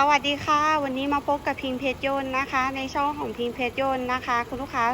สวัสดีค่ะ วันนี้มาพบกับพิงเพชรยนต์นะคะ ในช่องของพิงเพชรยนต์นะคะ คุณลูกค้า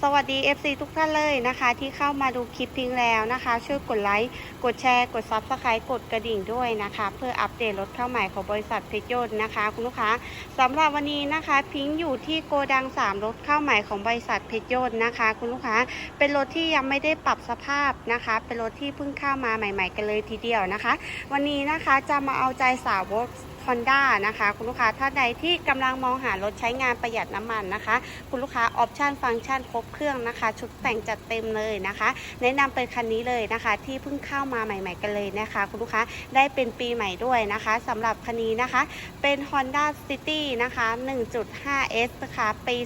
สวัสดี FC ทุกท่านเลยนะคะ ที่เข้ามาดูคลิปพิงแล้วนะคะ ช่วยกดไลค์กดแชร์ กดซับสไครต์กดกระดิ่งด้วยนะคะ เพื่ออัปเดตรถเข้าใหม่ของบริษัทเพชรยนต์นะคะ คุณลูกค้าสำหรับวันนี้นะคะ พิงอยู่ที่โกดัง 3 รถเข้าใหม่ของบริษัทเพชรยนต์นะคะ คุณลูกค้าเป็นรถที่ยังไม่ได้ปรับสภาพนะคะ เป็นรถที่เพิ่งเข้ามาใหม่ ๆ กันเลยทีเดียวนะคะ วันนี้นะคะจะมาเอาใจสาวก Honda นะคะ คุณลูกค้าท่านใดที่กำลังมองหารถใช้งานประหยัดน้ำมันนะคะ คุณลูกค้าออปชันฟังก์ชันครบเครื่องนะคะ ชุดแต่งจัดเต็มเลยนะคะ แนะนำเป็นคันนี้เลยนะคะ ที่เพิ่งเข้ามาใหม่ ๆ กันเลยนะคะ คุณลูกค้าได้เป็นปีใหม่ด้วยนะคะสำหรับคันนี้นะคะเป็น Honda City นะคะ 1.5S นะคะปี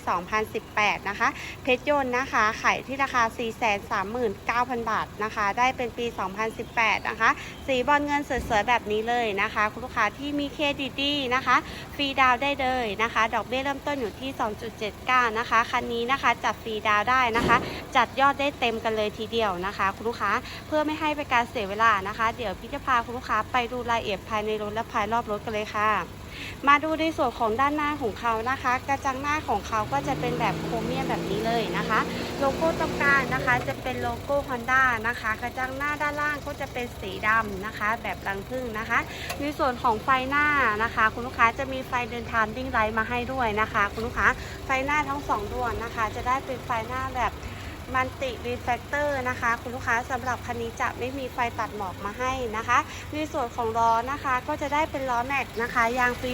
2018 นะคะ เพชรยนต์นะคะขายที่ราคา 439,000 บาทนะคะ ได้เป็นปี 2018 นะคะ สีบอลเงินสวยๆแบบนี้เลยนะคะ คุณลูกค้าที่มีเคดิตดีนะคะ ฟรีดาวได้เลยนะคะ ดอกเบี้ยเริ่มต้นอยู่ที่ 2.79 นะคะ คันนี้นะคะจัดฟรีดาวได้นะคะ จัดยอดได้เต็มกันเลยทีเดียวนะคะ คุณลูกค้าเพื่อไม่ให้เป็นการเสียเวลานะคะ เดี๋ยวพี่จะพาคุณลูกค้าไปดูรายละเอียดภายในรถและภายรอบรถกันเลยค่ะ มาดูในส่วนของด้านหน้าของเขานะคะ กระจังหน้าของเขาก็จะเป็นแบบโครเมียมแบบนี้เลยนะคะ โลโก้ตรงกลางนะคะ จะเป็นโลโก้ Honda นะคะ กระจังหน้าด้านล่างก็จะเป็นสีดำนะคะ แบบรังผึ้งนะคะ ในส่วนของไฟหน้านะคะ คุณลูกค้าจะมีไฟเดินทางวิ่งไลท์มาให้ด้วยนะคะ คุณลูกค้าไฟหน้าทั้งสองดวงนะคะ จะได้เป็นไฟหน้าแบบ มันติรีเฟกเตอร์นะคะ คุณลูกค้าสำหรับคันนี้จะไม่มีไฟตัดหมอกมาให้นะคะ ในส่วนของล้อนะคะก็จะได้เป็นล้อแม็กนะคะ ยางปี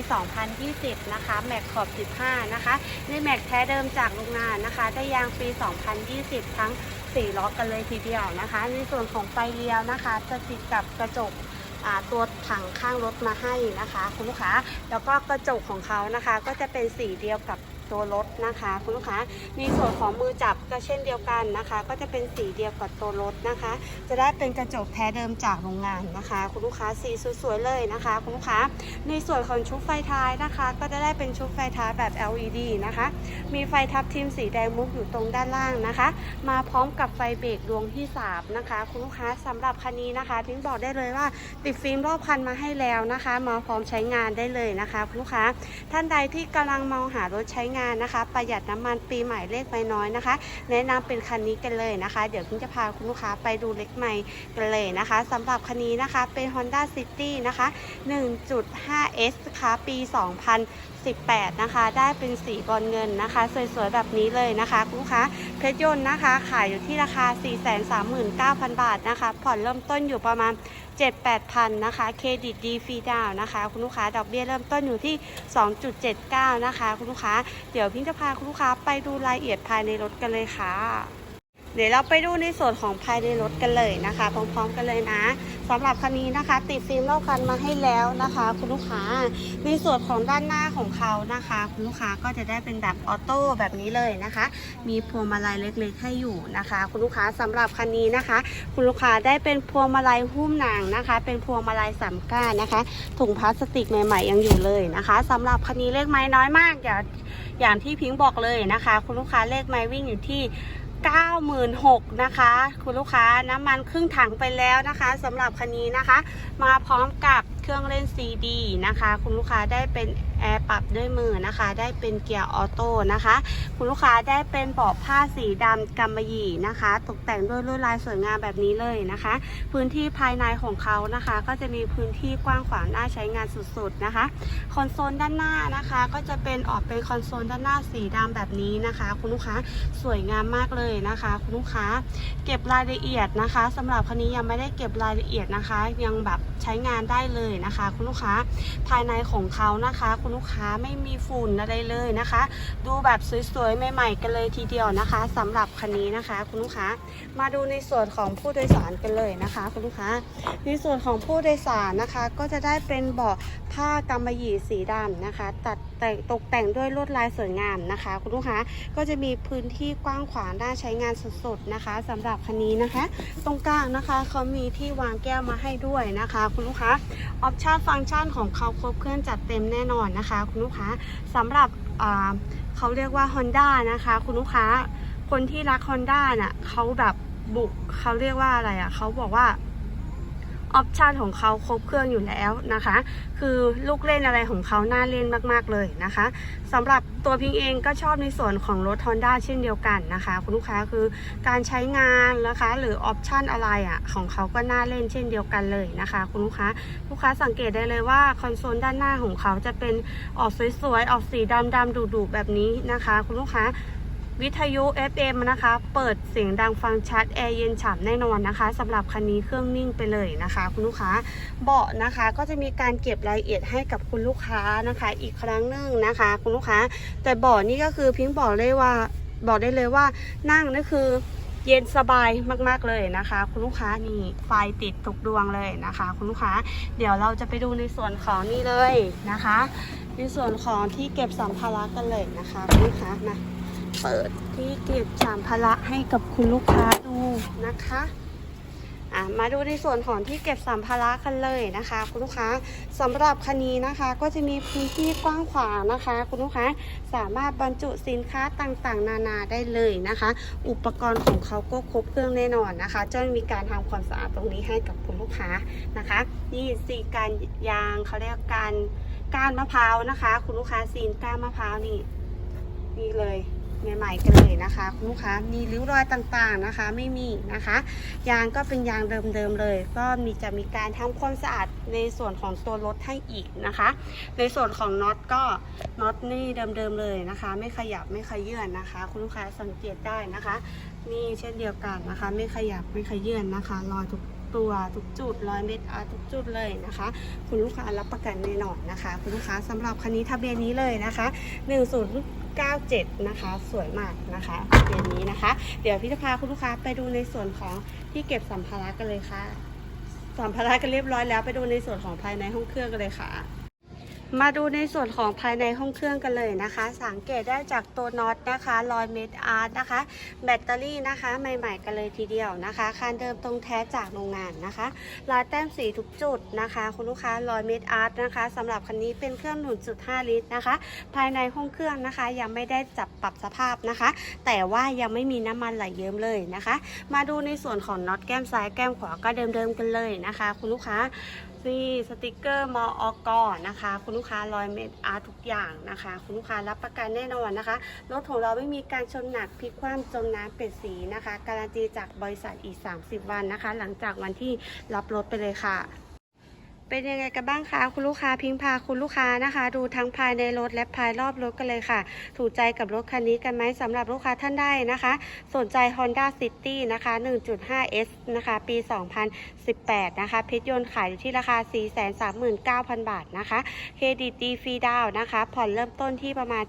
2020 นะคะ แม็กขอบ 15 นะคะ ในแม็กแท้เดิมจากโรงงานนะคะ ได้ยางปี2020 ทั้ง 4 ล้อกันเลยทีเดียวนะคะ ในส่วนของไฟเลี้ยวนะคะ จะติดกับกระจกตัวถังข้างรถมาให้นะคะ คุณลูกค้า แล้วก็กระจกของเขานะคะ ก็จะเป็นสีเดียวกับ ตัวรถนะคะ คุณลูกค้าในส่วนของมือจับก็เช่นเดียวกันนะคะ ก็จะเป็นสีเดียวกับตัวรถนะคะ จะได้เป็นกระจกแท้เดิมจากโรงงานนะคะ คุณลูกค้าสีสวยๆเลยนะคะ คุณลูกค้าในส่วนของชุดไฟท้ายนะคะ ก็จะได้เป็นชุดไฟท้ายแบบ LED นะคะ มีไฟทับทิมสีแดงมุกอยู่ตรงด้านล่างนะคะ มาพร้อมกับไฟเบรกดวงที่3นะคะ คุณลูกค้าสำหรับคันนี้นะคะพิงบอกได้เลยว่าติดฟิล์มรอบคันมาให้แล้วนะคะ มาพร้อมใช้งานได้เลยนะคะ คุณลูกค้าท่านใดที่กำลังมองหารถใช้งานนะคะ ประหยัดน้ำมันปีใหม่เลขไม่น้อยนะคะ แนะนำเป็นคันนี้กันเลยนะคะ เดี๋ยวพิงจะพาคุณลูกค้าไปดูเล็กใหม่กันเลยนะคะสำหรับคันนี้นะคะเป็น Honda City นะคะ 1.5S ค่ะปี 2 0 18 นะคะ ได้เป็นสีบอลเงินนะคะ สวยๆ แบบนี้เลยนะคะคุณลูกค้าเพชรยนต์นะคะ ขายอยู่ที่ราคา 439,000 บาทนะคะ ผ่อนเริ่มต้นอยู่ประมาณ 7-8พันนะคะ เครดิตดีฟรีดาวน์นะคะ คุณลูกค้า ดอกเบี้ยเริ่มต้นอยู่ที่ 2.79 นะคะ คุณลูกค้า เดี๋ยวพิงจะพาคุณลูกค้าไปดูรายละเอียดภายในรถกันเลยค่ะ เดี๋ยวเราไปดูในส่วนของภายในรถกันเลยนะคะ พร้อมๆกันเลยนะสำหรับคันนี้นะคะ ติดฟิล์มรอบคันมาให้แล้วนะคะ คุณลูกค้าในส่วนของด้านหน้าของเขานะคะ คุณลูกค้าก็จะได้เป็นแบบออโต้แบบนี้เลยนะคะ มีพวงมาลัยเล็ก ๆ ให้อยู่นะคะ คุณลูกค้าสำหรับคันนี้นะคะ คุณลูกค้าได้เป็นพวงมาลัยหุ้มหนังนะคะ เป็นพวงมาลัยสามก้านนะคะถุงพลาสติกใหม่ ๆ ยังอยู่เลยนะคะสำหรับคันนี้เลขไม้น้อยมากอย่าอย่างที่พิงบอกเลยนะคะ คุณลูกค้าเลขไม้วิ่งอยู่ที่ 96,000นะคะ คุณลูกค้าน้ำมันครึ่งถังไปแล้วนะคะสำหรับคันนี้นะคะ มาพร้อมกับ เครื่องเล่นซีดีนะคะ คุณลูกค้าได้เป็นแอร์ปรับด้วยมือนะคะ ได้เป็นเกียร์ออโต้นะคะ คุณลูกค้าได้เป็นเบาะผ้าสีดำกำมะหยี่นะคะ ตกแต่งด้วยลวดลายสวยงามแบบนี้เลยนะคะ พื้นที่ภายในของเขานะคะ ก็จะมีพื้นที่กว้างขวางน่าใช้งานสุดๆนะคะ คอนโซลด้านหน้านะคะ ก็จะเป็นออกเป็นคอนโซลด้านหน้าสีดำแบบนี้นะคะ คุณลูกค้าสวยงามมากเลยนะคะ คุณลูกค้าเก็บรายละเอียดนะคะสำหรับคันนี้ยังไม่ได้เก็บรายละเอียดนะคะ ยังแบบใช้งานได้เลยนะคะ คุณลูกค้าภายในของเขานะคะ คุณลูกค้าไม่มีฝุ่นอะไรเลยนะคะ ดูแบบสวยๆใหม่ๆกันเลยทีเดียวนะคะสำหรับคันนี้นะคะ คุณลูกค้ามาดูในส่วนของผู้โดยสารกันเลยนะคะ คุณลูกค้า ในส่วนของผู้โดยสารนะคะ ก็จะได้เป็นเบาะผ้ากำมะหยี่สีดำนะคะ ตัดแต่งตกแต่งด้วยลวดลายสวยงามนะคะ คุณลูกค้าก็จะมีพื้นที่กว้างขวางน่าใช้งานสุดๆนะคะสำหรับคันนี้นะคะ ตรงกลางนะคะเขามีที่วางแก้วมาให้ด้วยนะคะ คุณลูกค้าออปชั่นฟังก์ชันของเขาครบเครื่องจัดเต็มแน่นอนนะคะ คุณลูกค้าสำหรับเขาเรียกว่า Honda นะคะ คุณลูกค้าคนที่รัก Honda น่ะเขาแบบบุกเขาเรียกว่าอะไรอะเขาบอกว่า ออปชันของเขาครบเครื่องอยู่แล้วนะคะ คือลูกเล่นอะไรของเขาน่าเล่นมากๆเลยนะคะสำหรับตัวพิงเองก็ชอบในส่วนของรถ Honda เช่นเดียวกันนะคะ คุณลูกค้าคือการใช้งานนะคะ หรือออปชันอะไรอะของเขาก็น่าเล่นเช่นเดียวกันเลยนะคะ คุณลูกค้าลูกค้าสังเกตได้เลยว่าคอนโซลด้านหน้าของเขาจะเป็นออกสวยๆออกสีดำๆดุๆแบบนี้นะคะ คุณลูกค้า วิทยุ FM นะคะ เปิดเสียงดังฟังชัดแอร์เย็นฉ่ำแน่นอนนะคะสำหรับคันนี้เครื่องนิ่งไปเลยนะคะ คุณลูกค้าเบาะนะคะก็จะมีการเก็บรายละเอียดให้กับคุณลูกค้านะคะ อีกครั้งหนึ่งนะคะ คุณลูกค้า แต่เบาะนี่ก็คือพิงบอกเลยว่าบอกได้เลยว่านั่งนี่คือเย็นสบายมาก ๆ เลยนะคะ คุณลูกค้านี่ไฟติดทุกดวงเลยนะคะ คุณลูกค้า เดี๋ยวเราจะไปดูในส่วนของนี่เลยนะคะ ในส่วนของที่เก็บสัมภาระกันเลยนะคะ คุณลูกค้ามา เปิดที่เก็บสัมภาระให้กับคุณลูกค้าดูนะคะอะมาดูในส่วนของที่เก็บสัมภาระกันเลยนะคะ คุณลูกค้าสำหรับคันนี้นะคะ ก็จะมีพื้นที่กว้างขวางนะคะ คุณลูกค้าสามารถบรรจุสินค้าต่างๆ นานาได้เลยนะคะ อุปกรณ์ของเขาก็ครบเครื่องแน่นอนนะคะจะมีการทำความสะอาดตรงนี้ให้กับคุณลูกค้านะคะ นี่สีการยางเขาเรียกการก้านมะพร้าวนะคะ คุณลูกค้าซีก้านมะพร้าวนี่นี่เลย ใหม่ๆกันเลยนะคะคุณลูกค้ามีริ้วรอยต่างๆนะคะ ไม่มีนะคะ ยางก็เป็นยางเดิมๆเลย ก็มีจะมีการทำความสะอาดในส่วนของตัวรถให้อีกนะคะ ในส่วนของน็อตก็น็อตนี่เดิมๆเลยนะคะ ไม่ขยับไม่ขยื่นนะคะ คุณลูกค้าสังเกตได้นะคะ นี่เช่นเดียวกันนะคะ ไม่ขยับไม่ขยื่นนะคะรอยทุก ตัวทุกจุดร้อยเม็ดอาร์ทุกจุดเลยนะคะ คุณลูกค้ารับประกันแน่นอนนะคะ คุณลูกค้าสำหรับคันนี้ทะเบียนนี้เลยนะคะ 1097 นะคะ สวยมากนะคะทะเบียนนี้นะคะ เดี๋ยวพี่จะพาคุณลูกค้าไปดูในส่วนของที่เก็บสัมภาระกันเลยค่ะสัมภาระกันเรียบร้อยแล้วไปดูในส่วนของภายในห้องเครื่องกันเลยค่ะ มาดูในส่วนของภายในห้องเครื่องกันเลยนะคะ สังเกตได้จากตัวน็อตนะคะรอยเม็ดอาร์ตนะคะ แบตเตอรี่นะคะ ใหม่ๆกันเลยทีเดียวนะคะคันเดิมตรงแท้จากโรงงานนะคะรอยแต้มสีทุกจุดนะคะ คุณลูกค้ารอยเม็ดอาร์ตนะคะสำหรับคันนี้เป็นเครื่องหนุนจุด5ลิตรนะคะ ภายในห้องเครื่องนะคะ ยังไม่ได้จับปรับสภาพนะคะ แต่ว่ายังไม่มีน้ำมันไหลเยิ้มเลยนะคะ มาดูในส่วนของน็อตแก้มซ้ายแก้มขวาก็เดิมๆกันเลยนะคะ คุณลูกค้า นี่สติกเกอร์มออกอนะคะ คุณลูกค้ารอยเม็ดอาร์ทุกอย่างนะคะ คุณลูกค้ารับประกันแน่นอนนะคะ รถของเราไม่มีการชนหนักพลิกคว่ำจมน้ำเปลี่ยนสีนะคะ การันตีจากบริษัทอีก 30 วันนะคะ หลังจากวันที่รับรถไปเลยค่ะ เป็นยังไงกันบ้างคะคุณลูกค้าพิงพาคุณลูกค้านะคะ ดูทั้งภายในรถและภายรอบรถกันเลยค่ะ ถูกใจกับรถคันนี้กันไหมสำหรับลูกค้าท่านใดนะคะ สนใจ Honda City นะคะ 1.5S นะคะ ปี 2018 นะคะเพชรยนต์ขายอยู่ที่ราคา 439,000 บาทนะคะเครดิตดีฟรีดาวนะคะ ผ่อนเริ่มต้นที่ประมาณ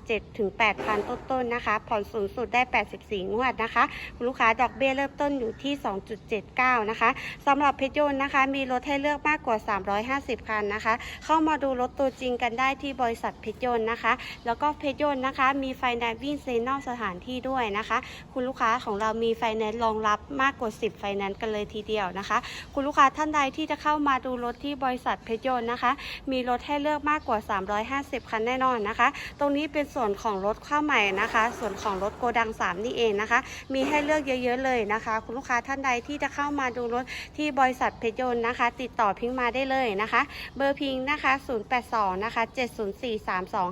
7-8,000 ต้นๆนะคะ ผ่อนสูงสุดได้ 84 งวดนะคะ คุณลูกค้าดอกเบี้ยเริ่มต้นอยู่ที่ 2.79 นะคะสำหรับเพชรยนต์นะคะ มีรถให้เลือกมากกว่า 3 5 350 คันนะคะ เข้ามาดูรถตัวจริงกันได้ที่บริษัทเพชรยนต์นะคะ แล้วก็เพชรยนต์นะคะ มีไฟแนนซ์วิ่งเซนนอกสถานที่ด้วยนะคะ คุณลูกค้าของเรามีไฟแนนซ์รองรับมากกว่า 10 ไฟแนนซ์กันเลยทีเดียวนะคะ คุณลูกค้าท่านใดที่จะเข้ามาดูรถที่บริษัทเพชรยนต์นะคะ มีรถให้เลือกมากกว่า 350 คันแน่นอนนะคะ ตรงนี้เป็นส่วนของรถข้าใหม่นะคะ ส่วนของรถโกดัง 3 นี่เองนะคะ มีให้เลือกเยอะๆเลยนะคะ คุณลูกค้าท่านใดที่จะเข้ามาดูรถที่บริษัทเพชรยนต์นะคะ ติดต่อพิงมาได้เลยนะคะ เบอร์พิงค์นะคะ 082 นะคะ 704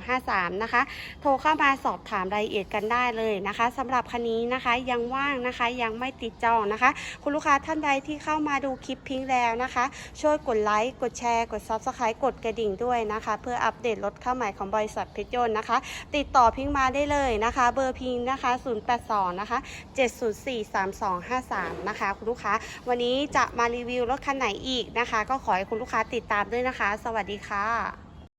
3253 นะคะ โทรเข้ามาสอบถามรายละเอียดกันได้เลยนะคะสำหรับคันนี้นะคะยังว่างนะคะยังไม่ติดจองนะคะ คุณลูกค้าท่านใดที่เข้ามาดูคลิปพิงค์แล้วนะคะ ช่วยกดไลค์กดแชร์ กด Subscribe กดกระดิ่งด้วยนะคะ เพื่ออัปเดตรถเข้าใหม่ของบริษัทเพชรยนต์นะคะ ติดต่อพิงค์มาได้เลยนะคะ เบอร์พิงค์นะคะ 082 นะคะ 704 3253 นะคะ คุณลูกค้า วันนี้จะมารีวิวรถคันไหนอีกนะคะ ก็ขอให้คุณลูกค้าติดตามด้วยนะคะ สวัสดีค่ะ